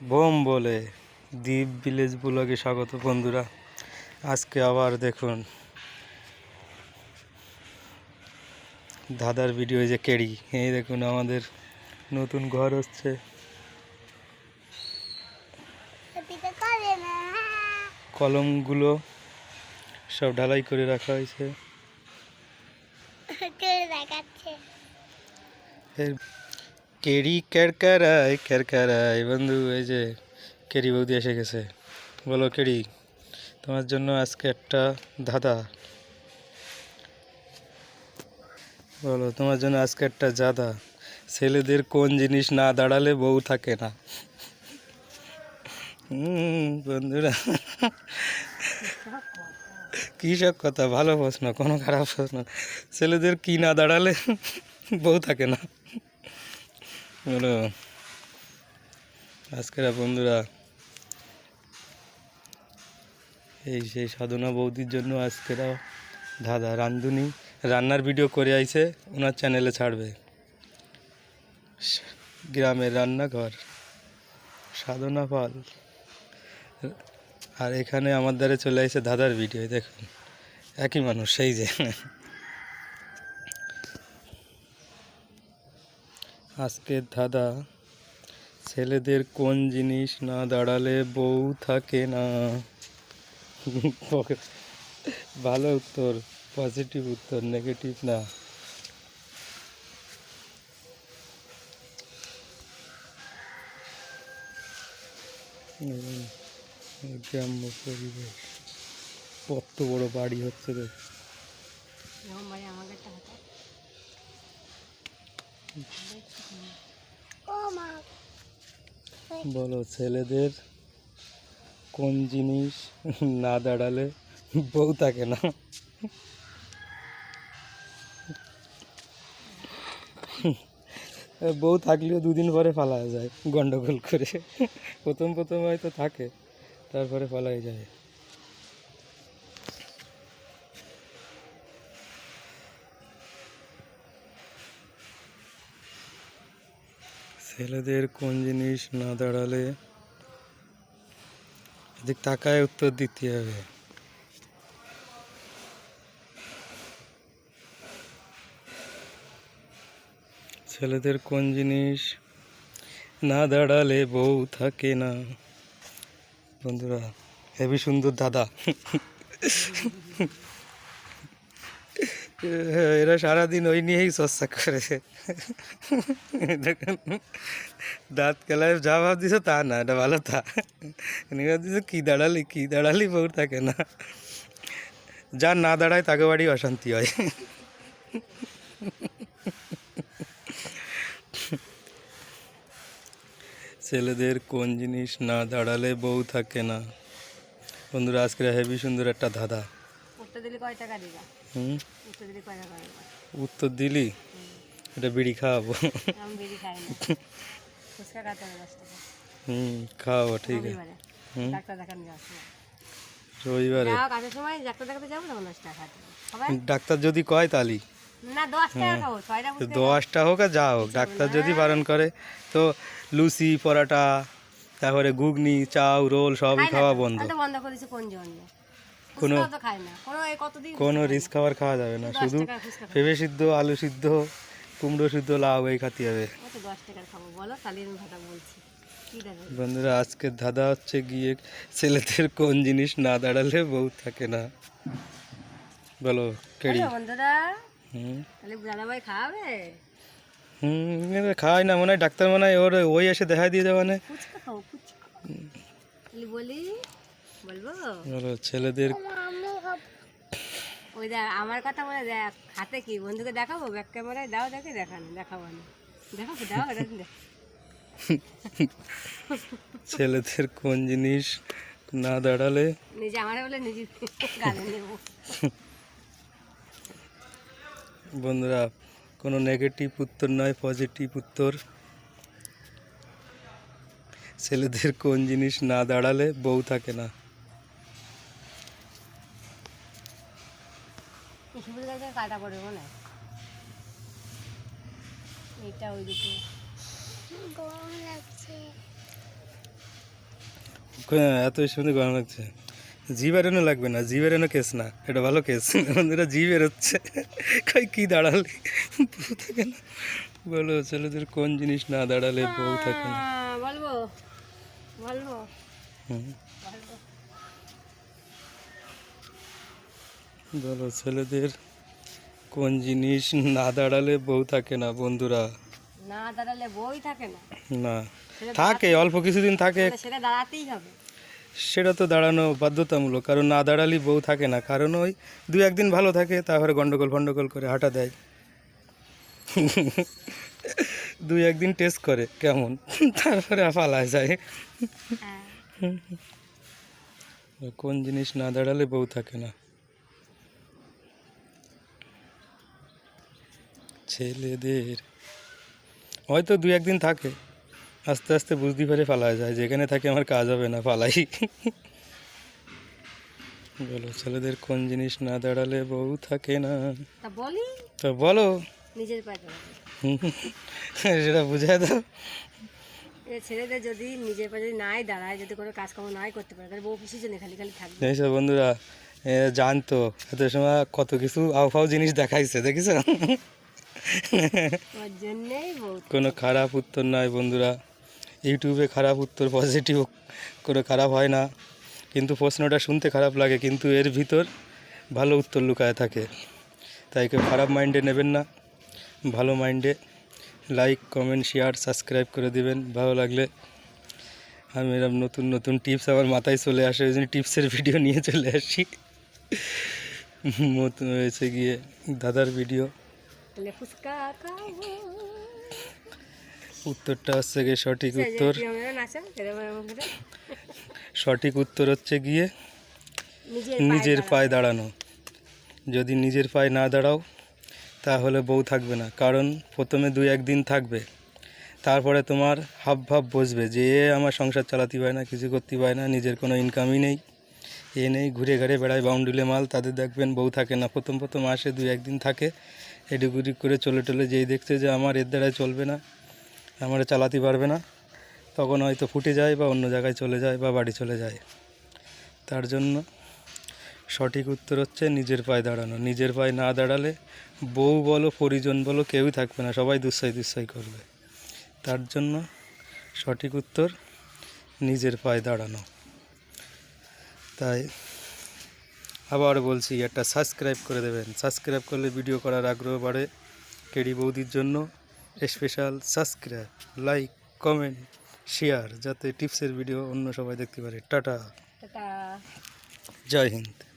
Bomb বলে দ্বীপ village ব্লগে স্বাগত বন্ধুরা। আজকে আবার দেখুন দাদার ভিডিও যে কেড়ি এই দেখুন আমাদের নতুন ঘর হচ্ছে। কলমগুলো সব ঢালাই করে রাখা হয়েছে। এর কেড়ি ক্যারকারায় ক্যারকারায় বন্ধু, এই যে কেরি বৌদি এসে গেছে। বলো কেরি, তোমার জন্য আজকে একটা দাদা বলো, তোমার জন্য আজকে একটা জাদা। ছেলেদের কোন জিনিস না দাঁড়ালে বউ থাকে না। বন্ধুরা, কী সব কথা, ভালো প্রশ্ন, কোনো খারাপ প্রশ্ন। ছেলেদের কি না দাঁড়ালে বউ থাকে না। বলো আজকের বন্ধুরা, এই সেই সাধনা বৌদির জন্য আজকেরা দাদা রান্ধুনি রান্নার ভিডিও করে আইছে, ওনার চ্যানেলে ছাড়বে। গ্রামের রান্নাঘর, সাধনা পাল। আর এখানে আমার দ্বারে চলে আসছে দাদার ভিডিও দেখুন, একই মানুষ, সেই যে। আজকে দাদা, ছেলেদের কোন জিনিস না দাঁড়ালে বউ থাকে না? ভালো উত্তর পজিটিভ উত্তর নেগেটিভ না। গ্রাম্য পরিবেশ। কত বড় বাড়ি হচ্ছে দেখ। বলো, ছেলেদের কোন জিনিস না দাঁড়ালে বউ থাকে না? বউ থাকলেও দুদিন পরে পালা যায় গন্ডগোল করে। প্রথম প্রথম হয়তো থাকে, তারপরে পালাই যায়। ছেলেদের কোন জিনিস না দাঁড়ালে এদিক তাকায় উত্তর দিতে হবে। ছেলেদের কোন জিনিস না দাঁড়ালে বউ থাকে না। বন্ধুরা, হেবি সুন্দর দাদা। এরা সারাদিন ওই নিয়েই চর্চা করে। দাঁত কেলায় যা ভাব দিছে তা না, এটা ভালো তা। দিছে কী দাঁড়ালি কী দাঁড়ালি বউ থাকে না? যার না দাঁড়ায় তাকে বাড়ি অশান্তি হয়। ছেলেদের কোন জিনিস না দাঁড়ালে বউ থাকে না? বন্ধুরা আজকে হেভি সুন্দর একটা ধাঁধা। দিলে কয় টাকা দিবা? হুম। উত্তর দিলে এটা বিড়ি খাওয়াবো। হুম খাওয়াবো ঠিক আছে। হুম। রবিবারে। ডাক্তার যদি কয় তালি না দশ টাকা খাব ছয়টা তো ফুচকা দশটা হোক আর যা হোক ডাক্তার যদি বারণ করে তো লুচি পরাটা তারপরে ঘুগনি চাউ রোল সবই খাওয়া বন্ধ। বন্ধ করে দিচ্ছি কোন জন্য কোনো- কোনো রিস্ক খাবার খাওয়া যাবে না। শুধু পেঁপে সিদ্ধ আলু সিদ্ধ কুমড়ো সিদ্ধ লাউ এই খাতে হবে। বন্ধুরা আজকে দাদা হচ্ছে গিয়ে ছেলেদের কোন জিনিস না দাঁড়ালে বউ থাকে না। বলো কেড়ি। বন্ধুরা দাদাভাই হুম খাওয়াই না মনে হয় ডাক্তার মনে হয় ওর ওই এসে দেখা দিয়ে যাবে মানে। বলি বলব? বলো ছেলেদের ওই দেখ আমার কথা বলে দেখ হাতে কি? বন্ধুকে দেখাবো? ব্যাক ক্যামেরায় দাও দেখে দেখানো দেখাবো না দেখাবো দাও ছেলেদের কোন জিনিস না দাঁড়ালে? নিজে আমার বলে নিজে গালে নেব বন্ধুরা কোনো নেগেটিভ উত্তর নয় পজিটিভ উত্তর। ছেলেদের কোন জিনিস না দাঁড়ালে বউ থাকে না। কাটা পড়বে মনে হয়। এইটা ওই দিকে গরম লাগছে। হ্যাঁ, এত সুন্দর গরম লাগছে। জিভের এনে লাগবে না জিভের এনে কেস না এটা ভালো কেস। বন্ধুরা জিভের হচ্ছে কই কি দাঁড়ালে? বউ থাকে না। বলো ছেলেদের কোন জিনিস না দাঁড়ালে বউ থাকে না। বলব বলব। হুম। বলো ছেলেদের কোন জিনিস না দাঁড়ালে বউ থাকে না বন্ধুরা? না দাঁড়ালে বই থাকে না। না। থাকে অল্প কিছুদিন থাকে। সেটা দাঁড়াতেই হবে। সেটা তো দাঁড়ানো বাধ্যতামূলক। কারণ না দাঁড়ালেই বউ থাকে না। কারণ ওই দু একদিন ভালো থাকে তারপরে গন্ডগোল ফন্ডগোল করে হাঁটা দেয়। দুই একদিন টেস্ট করে কেমন? তারপরে পালায় যায়। হ্যাঁ। কোন জিনিস না দাঁড়ালে বউ থাকে না? ছেলেদের। হয়তো দু একদিন থাকে। আস্তে আস্তে বুঝতে পারে পালায় যায়। যেখানে থাকে আমার কাজ হবে না পালাই। বলো ছেলেদের কোন জিনিস না দাঁড়ালে বউ থাকে না? বলি। তো বলো। নিজের পায়ে সেটা বুঝাই দাও। ছেলেদের যদি নিজের পায়ে যদি নাই দাঁড়ায় যদি কোনো কাজকর্ম নাই করতে পারে তাহলে বউ পিছিয়ে জন্য খালি খালি থাকবে। বন্ধুরা জানতো এত সময় কত কিছু আউফাও জিনিস দেখাইছে দেখিস কোনো খারাপ উত্তর নয় বন্ধুরা। ইউটিউবে খারাপ উত্তর পজিটিভ কোনো খারাপ হয় না। কিন্তু প্রশ্নটা শুনতে খারাপ লাগে, কিন্তু এর ভিতর ভালো উত্তর লুকায় থাকে। তাই কেউ খারাপ মাইন্ডে নেবেন না। ভালো মাইন্ডে লাইক কমেন্ট শেয়ার সাবস্ক্রাইব করে দিবেন। ভালো লাগলে আমি এরকম নতুন নতুন টিপস আমার মাথায় চলে আসে। ওই জন্য টিপসের ভিডিও নিয়ে চলে আসি। হয়েছে গিয়ে দাদার ভিডিও তাহলে ফুচকা খাব। উত্তরটা হচ্ছে গিয়ে সঠিক উত্তর। সঠিক উত্তর হচ্ছে গিয়ে নিজের পায়ে দাঁড়ানো। যদি নিজের পায়ে না দাঁড়াও তাহলে বউ থাকবে না। কারণ প্রথমে দুই একদিন থাকবে। তারপরে তোমার হাব ভাব বসবে যে আমার সংসার চালাতে পারে না কিছু করতে পারে না নিজের কোনো ইনকামই নেই। এ নেই, ঘুরে ঘাড়ে বেড়ায় বাউন্ডুলে মাল, তাদের দেখবেন বউ থাকে না। প্রথম প্রথম আসে, দুই একদিন থাকে এডুকুডি করে চলে টলে যেই দেখছে যে আমার এর দ্বারাই চলবে না, আমার চালাতে পারবে না, তখন হয়তো ফুটে যায় বা অন্য জায়গায় চলে যায় বা বাড়ি চলে যায়। তার জন্য সঠিক উত্তর হচ্ছে নিজের পায়ে দাঁড়ানো। নিজের পায়ে না দাঁড়ালে বউ বলো, পরিজন বলো, কেউই থাকবে না, সবাই দুঃসাই দুঃসাই করবে। তার জন্য সঠিক উত্তর নিজের পায়ে দাঁড়ানো। তাই আবার বলছি একটা সাবস্ক্রাইব করে দেবেন। সাবস্ক্রাইব করলে ভিডিও করার আগ্রহ বাড়ে কেডি বৌদির জন্য। Special subscribe like comment share যাতে টিপসের ভিডিও অন্য সবাই দেখতে পারে। টাটা। জয় হিন্দ।